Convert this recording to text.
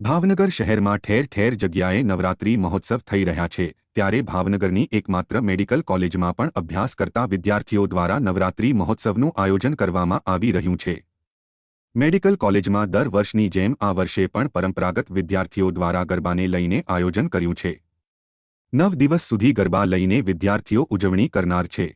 ભાવનગર શહેરમાં ઠેર ઠેર જગ્યાએ નવરાત્રી મહોત્સવ થઈ રહ્યા છે, ત્યારે ભાવનગરની એકમાત્ર મેડિકલ કોલેજમાં પણ અભ્યાસ કરતા વિદ્યાર્થીઓ દ્વારા નવરાત્રી મહોત્સવનું આયોજન કરવામાં આવી રહ્યું છે. મેડિકલ કોલેજમાં દર વર્ષની જેમ આ વર્ષે પણ પરંપરાગત વિદ્યાર્થીઓ દ્વારા ગરબાને લઈને આયોજન કર્યું છે. નવ દિવસ સુધી ગરબા લઈને વિદ્યાર્થીઓ ઉજવણી કરનાર છે.